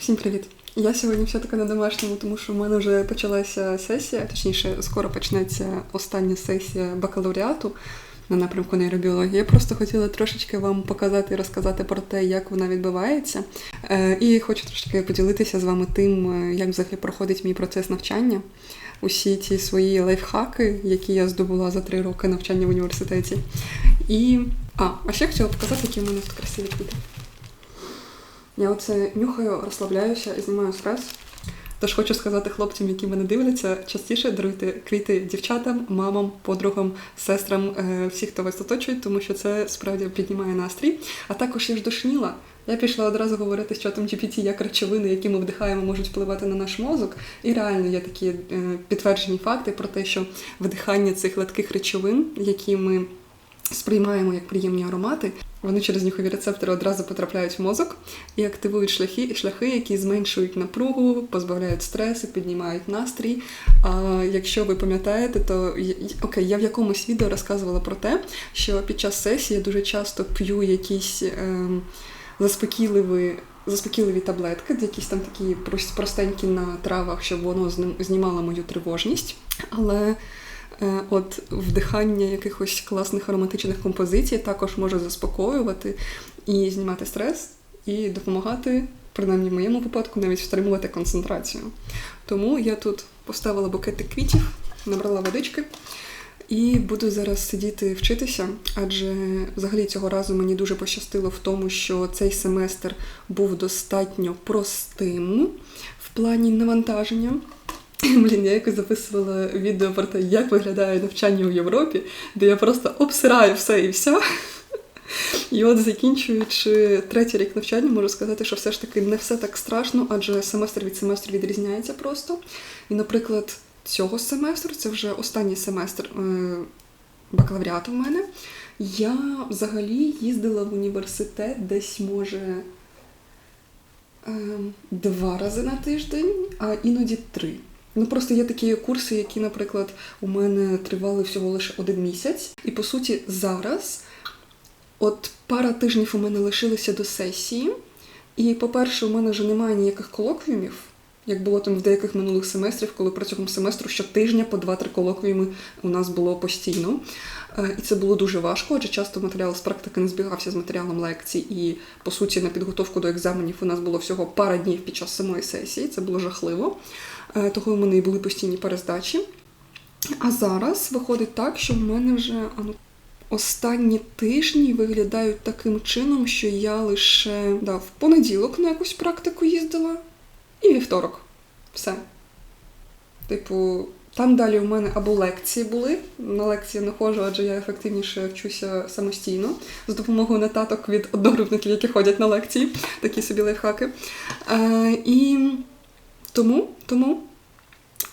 Всім привіт! Я сьогодні все-таки на домашньому, тому що в мене вже почалася сесія, точніше, скоро почнеться остання сесія бакалавріату на напрямку нейробіології. Я просто хотіла трошечки вам показати і розказати про те, як вона відбувається. Е, І хочу трошки поділитися з вами тим, е, як взагалі проходить мій процес навчання. Усі ті свої лайфхаки, які я здобула за три роки навчання в університеті. І. А, а ще хотіла показати, які в мене тут красиві квіти. Я оце нюхаю, розслабляюся і знімаю стрес. Тож хочу сказати хлопцям, які мене дивляться, частіше даруйте квіти дівчатам, мамам, подругам, сестрам, е, всіх, хто вас оточує, тому що це справді піднімає настрій. А також я ж душніла. Я пішла одразу говорити з чатом GPT, як речовини, які ми вдихаємо, можуть впливати на наш мозок. І реально є такі е, підтверджені факти про те, що вдихання цих легких речовин, які ми сприймаємо як приємні аромати, вони через нюхові рецептори одразу потрапляють в мозок і активують шляхи, шляхи, які зменшують напругу, позбавляють стресу, піднімають настрій. А якщо ви пам'ятаєте, то окей, я в якомусь відео розказувала про те, що під час сесії я дуже часто п'ю якісь е, заспокійливі. Заспокійливі таблетки, якісь там такі простенькі на травах, щоб воно знімало мою тривожність. Але от вдихання якихось класних ароматичних композицій також може заспокоювати і знімати стрес, і допомагати, принаймні в моєму випадку, навіть втримувати концентрацію. Тому я тут поставила букети квітів, набрала водички. І буду зараз сидіти вчитися, адже взагалі цього разу мені дуже пощастило в тому, що цей семестр був достатньо простим в плані навантаження. Блін, я якось записувала відео про те, як виглядає навчання в Європі, де я просто обсираю все і вся. І от закінчуючи третій рік навчання, можу сказати, що все ж таки не все так страшно, адже семестр від семестру відрізняється просто. І, наприклад, цього семестру, це вже останній семестр е, бакалавріату в мене, я взагалі їздила в університет десь, може, е, два рази на тиждень, а іноді три. Ну просто є такі курси, які, наприклад, у мене тривали всього лише один місяць. І по суті, зараз от пара тижнів у мене лишилися до сесії. І, по-перше, у мене вже немає ніяких колоквіумів, як було там в деяких минулих семестрів, коли протягом семестру щотижня по 2-3 колоквіуми у нас було постійно. Е, і це було дуже важко, адже часто матеріал з практики не збігався з матеріалом лекцій. І, по суті, на підготовку до екзаменів у нас було всього пара днів під час самої сесії. Це було жахливо. Е, того в мене і були постійні перездачі. А зараз виходить так, що в мене вже ну, останні тижні виглядають таким чином, що я лише да, в понеділок на якусь практику їздила і вівторок. Все. Типу, там далі у мене або лекції були. На лекції не ходжу, адже я ефективніше вчуся самостійно з допомогою нотаток від одногрупників, які ходять на лекції, такі собі лайфхаки. Е, І тому, тому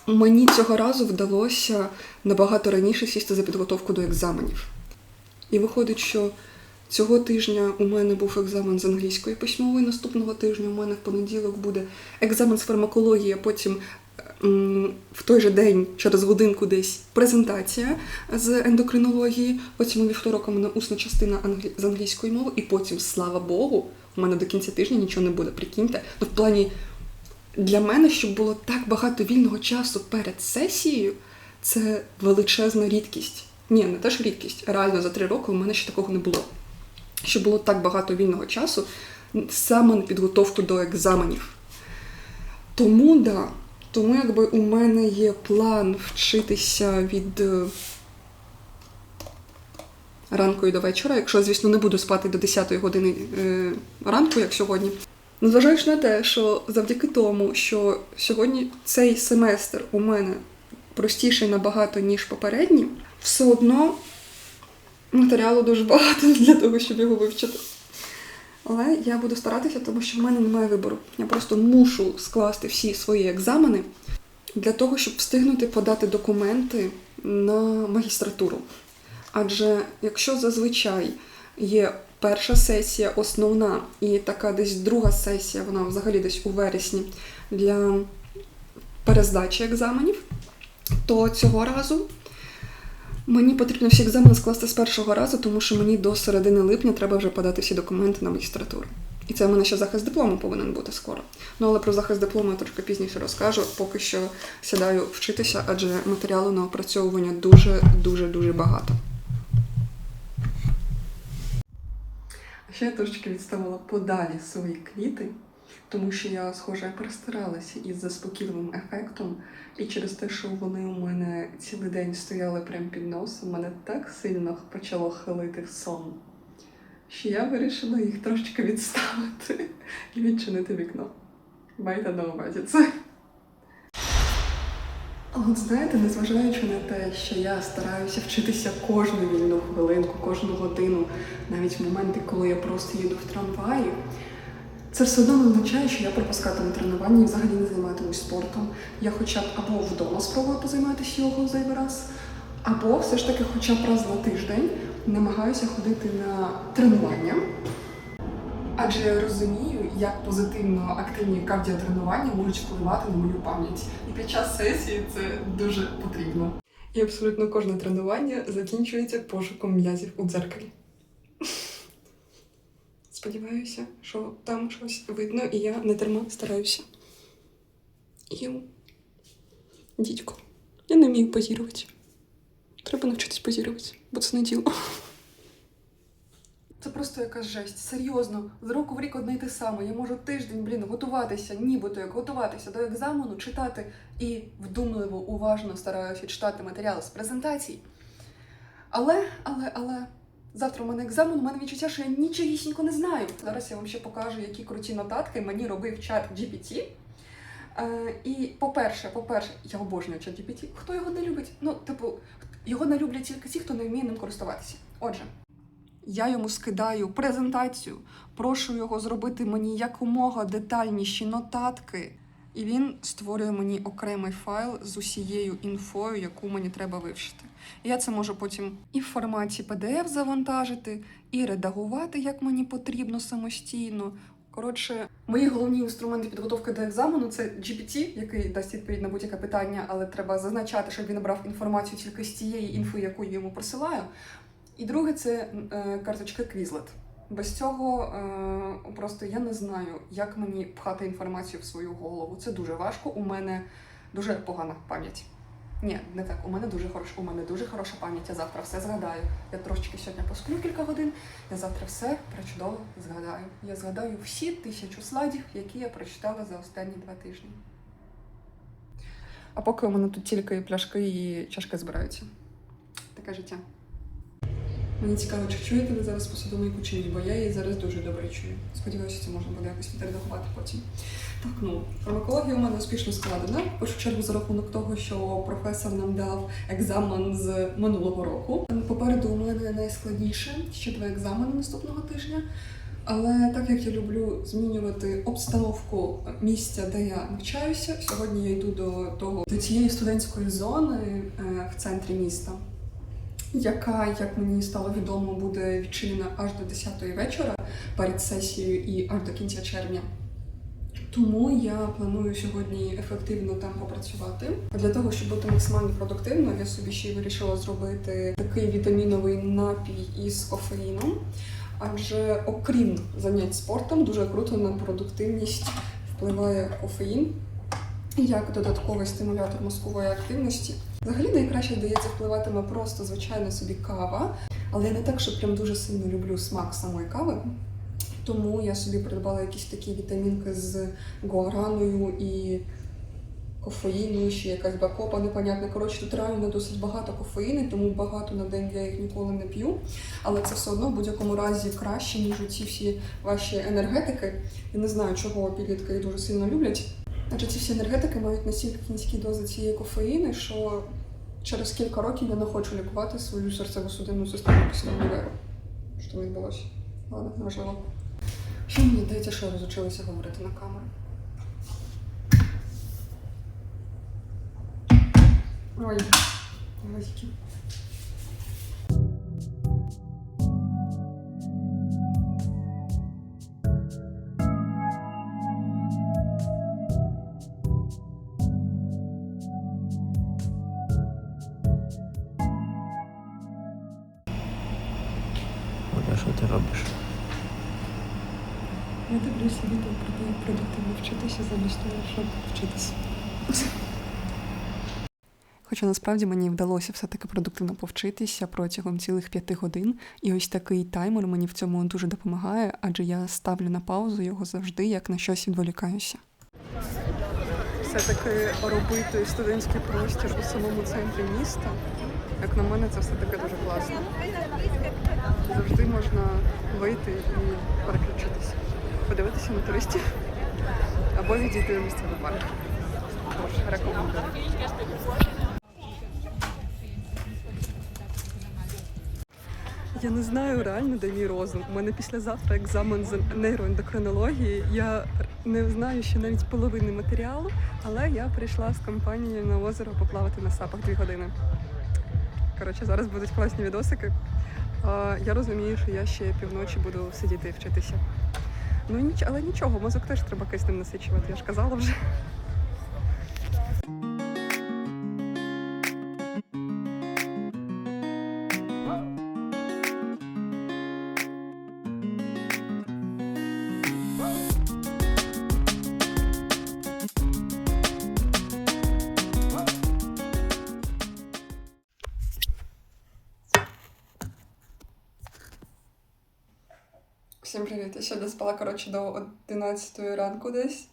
мені цього разу вдалося набагато раніше сісти за підготовку до екзаменів. І виходить, що цього тижня у мене був екзамен з англійської письмової, наступного тижня у мене в понеділок буде екзамен з фармакології, а потім в той же день, через годинку десь презентація з ендокринології, потім у вівторок у мене усна частина з англійської мови, і потім, слава Богу, у мене до кінця тижня нічого не буде. Прикиньте. Ну, в плані для мене, щоб було так багато вільного часу перед сесією, це величезна рідкість. Ні, не теж рідкість. Реально за три роки у мене ще такого не було. Щоб було так багато вільного часу саме на підготовку до екзаменів. Тому да, тому якби у мене є план вчитися від е, ранку і до вечора, якщо, звісно, не буду спати до 10 години е, ранку, як сьогодні. Незважаючи на те, що завдяки тому, що сьогодні цей семестр у мене простіший набагато, ніж попередній, все одно матеріалу дуже багато для того, щоб його вивчити. Але я буду старатися, тому що в мене немає вибору. Я просто мушу скласти всі свої екзамени для того, щоб встигнути подати документи на магістратуру. Адже якщо зазвичай є перша сесія основна і така десь друга сесія, вона взагалі десь у вересні для перездачі екзаменів, то цього разу мені потрібно всі екзамени скласти з першого разу, тому що мені до середини липня треба вже подати всі документи на магістратуру. І це в мене ще захист диплому повинен бути скоро. Ну але про захист диплому я трошки пізніше розкажу. Поки що сідаю вчитися, адже матеріалу на опрацьовування дуже дуже дуже багато. Ще я трошечки відставила подалі свої квіти, тому що я, схоже, перестаралася із заспокійливим ефектом, і через те, що вони у мене цілий день стояли прямо під носом, мене так сильно почало хилити в сон, що я вирішила їх трошечки відставити і відчинити вікно. Майте на увазі це. От знаєте, незважаючи на те, що я стараюся вчитися кожну вільну хвилинку, кожну годину, навіть в моменти, коли я просто їду в трамваї, це все одно не означає, що я пропускатиму тренування і взагалі не займатимусь спортом. Я хоча б або вдома спробую позайматися його зайвий раз, або все ж таки хоча б раз на тиждень намагаюся ходити на тренування. Адже я розумію, як позитивно активні кардіотренування можуть впливати на мою пам'ять. І під час сесії це дуже потрібно. І абсолютно кожне тренування закінчується пошуком м'язів у дзеркалі. Сподіваюся, що там щось видно, і я не дарма стараюся. Йому. Дідько, я не вмію позірувати. Треба навчитись позірувати, бо це не діло. Це просто якась жесть. Серйозно, з року в рік одне й те саме. Я можу тиждень, блін, готуватися, нібито як готуватися до екзамену, читати і вдумливо, уважно стараюся читати матеріали з презентацій. Але, але, але завтра у мене екзамен, у мене відчуття, що я нічогісінько не знаю. Зараз я вам ще покажу, які круті нотатки мені робив чат GPT. Е, і по-перше, по-перше, я обожнюю чат GPT. Хто його не любить? Ну, типу, його не люблять тільки ті, хто не вміє ним користуватися. Отже, я йому скидаю презентацію, прошу його зробити мені якомога детальніші нотатки. І він створює мені окремий файл з усією інфою, яку мені треба вивчити. Я це можу потім і в форматі PDF завантажити, і редагувати, як мені потрібно самостійно. Коротше, мої головні інструменти підготовки до екзамену це GPT, який дасть відповідь на будь-яке питання, але треба зазначати, щоб він брав інформацію тільки з тієї інфи, яку я йому присилаю. І друге це е, карточка Quizlet. Без цього е, просто я не знаю, як мені пхати інформацію в свою голову. Це дуже важко. У мене дуже погана пам'ять. Ні, не так. У мене дуже хороша, у мене дуже хороша пам'ять. Я завтра все згадаю. Я трошечки сьогодні посплю кілька годин. Я завтра все причудово згадаю. Я згадаю всі тисячу слайдів, які я прочитала за останні два тижні. А поки у мене тут тільки пляшки і чашки збираються. Таке життя. Мені цікаво, чи чуєте ви зараз посудомийку чи ні, бо я її зараз дуже добре чую. Сподіваюся, це можна буде якось відредагувати потім. Так, ну, фармакологія у мене успішно складена. В першу чергу за рахунок того, що професор нам дав екзамен з минулого року. Попереду у мене найскладніше ще два екзамени наступного тижня. Але так як я люблю змінювати обстановку місця, де я навчаюся, сьогодні я йду до того до цієї студентської зони е, в центрі міста яка, як мені стало відомо, буде відчинена аж до 10-ї вечора перед сесією і аж до кінця червня. Тому я планую сьогодні ефективно там попрацювати. Для того, щоб бути максимально продуктивною, я собі ще й вирішила зробити такий вітаміновий напій із кофеїном. Адже окрім занять спортом, дуже круто на продуктивність впливає кофеїн як додатковий стимулятор мозкової активності. Взагалі найкраще здається впливатиме просто звичайно собі кава, але я не так, що прям дуже сильно люблю смак самої кави. Тому я собі придбала якісь такі вітамінки з гуараною і кофеїну, ще якась бакопа непонятна. Коротше, тут реально досить багато кофеїну, тому багато на день я їх ніколи не п'ю. Але це все одно в будь-якому разі краще, ніж ці всі ваші енергетики. Я не знаю, чого підлітки їх дуже сильно люблять. Адже ці всі енергетики мають настільки низькі дози цієї кофеїни, що через кілька років я не хочу лікувати свою серцево-судинну систему після універу. Що відбулося? Ладно, неважливо. Що мені здається, що я розучилася говорити на камеру? Ой, гвоздики. Що ти робиш? Я дивлюся відео про те, як продуктивно вчитися замість того, щоб вчитися. Хоча насправді мені вдалося все-таки продуктивно повчитися протягом цілих п'яти годин, і ось такий таймер мені в цьому дуже допомагає, адже я ставлю на паузу його завжди, як на щось відволікаюся. Все-таки робити студентський простір у самому центрі міста, як на мене, це все-таки дуже класно. Завжди можна вийти і переключитися, подивитися на туристів або відійти до місця до парк. Тож рекомендую. Я не знаю реально, де мій розум. У мене післязавтра екзамен з нейроендокринології. Я не знаю ще навіть половини матеріалу, але я прийшла з компанією на озеро поплавати на сапах дві години. Коротше, зараз будуть класні відосики. Я розумію, що я ще півночі буду сидіти і вчитися. Ну але нічого, мозок теж треба киснем насичувати, я ж казала вже. Всім привіт. Я ще доспала, коротше, до 11 ранку десь.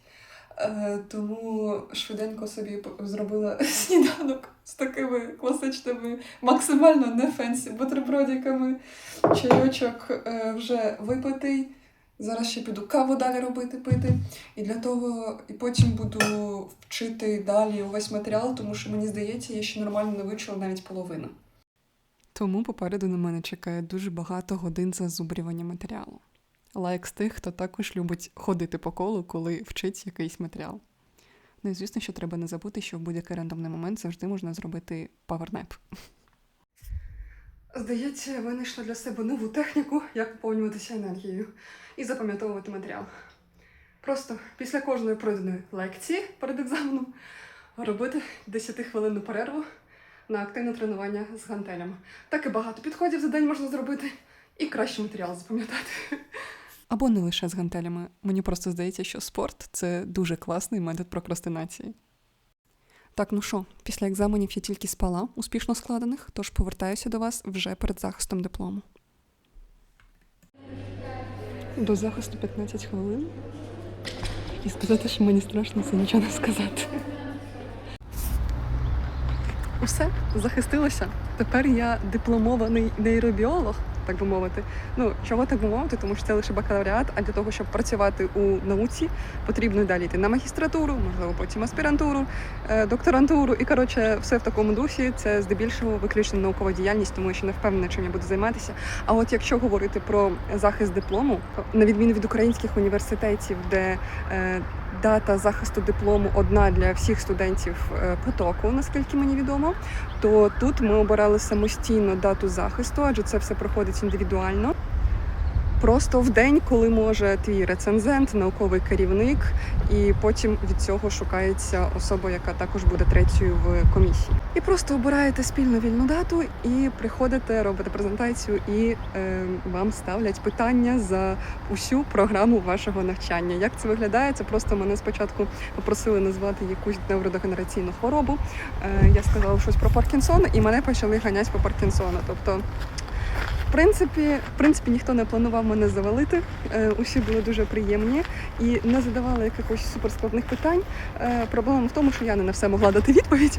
Е, тому швиденько собі зробила сніданок з такими класичними, максимально не фенсі бутербродиками. Чайочок е, вже випитий. Зараз ще піду каву далі робити пити. І для того і потім буду вчити далі увесь матеріал, тому що мені здається, я ще нормально не вивчила навіть половину. Тому попереду на мене чекає дуже багато годин зазубрювання матеріалу. Лайк з тих, хто також любить ходити по колу, коли вчить якийсь матеріал. Ну і звісно, що треба не забути, що в будь-який рандомний момент завжди можна зробити павернеп. Здається, я винайшла для себе нову техніку, як поповнюватися енергією і запам'ятовувати матеріал. Просто після кожної пройденої лекції перед екзаменом робити 10-хвилинну перерву на активне тренування з гантелями. Так і багато підходів за день можна зробити, і краще матеріал запам'ятати. Або не лише з гантелями. Мені просто здається, що спорт це дуже класний метод прокрастинації. Так, ну що, після екзаменів я тільки спала, успішно складених, тож повертаюся до вас вже перед захистом диплому. До захисту 15 хвилин. І сказати, що мені страшно, це нічого не сказати. Усе, захистилася. Тепер я дипломований нейробіолог, так би мовити. Ну, чого так би мовити, тому що це лише бакалавріат, а для того, щоб працювати у науці, потрібно далі йти на магістратуру, можливо, потім аспірантуру, е, докторантуру. І коротше, все в такому дусі. Це здебільшого виключно наукова діяльність, тому ще не впевнена, чим я буду займатися. А от якщо говорити про захист диплому, на відміну від українських університетів, де е, дата захисту диплому одна для всіх студентів е, потоку, наскільки мені відомо, то тут ми обирали самостійно дату захисту, адже це все проходить індивідуально. Просто в день, коли може твій рецензент, науковий керівник, і потім від цього шукається особа, яка також буде третьою в комісії. І просто обираєте спільну вільну дату і приходите, робите презентацію, і е, вам ставлять питання за усю програму вашого навчання. Як це виглядає? Це просто мене спочатку попросили назвати якусь невродегенераційну хворобу. Е, я сказала щось про Паркінсона, і мене почали ганяти по Паркінсона. Тобто. Принципі, в принципі, ніхто не планував мене завалити. Е, Усі були дуже приємні і не задавали якихось суперскладних питань. Е, Проблема в тому, що я не на все могла дати відповідь.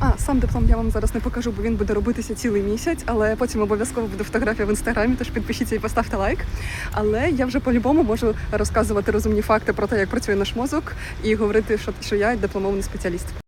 А сам диплом я вам зараз не покажу, бо він буде робитися цілий місяць, але потім обов'язково буде фотографія в інстаграмі, тож підпишіться і поставте лайк. Але я вже по-любому можу розказувати розумні факти про те, як працює наш мозок, і говорити, що, що я дипломований спеціаліст.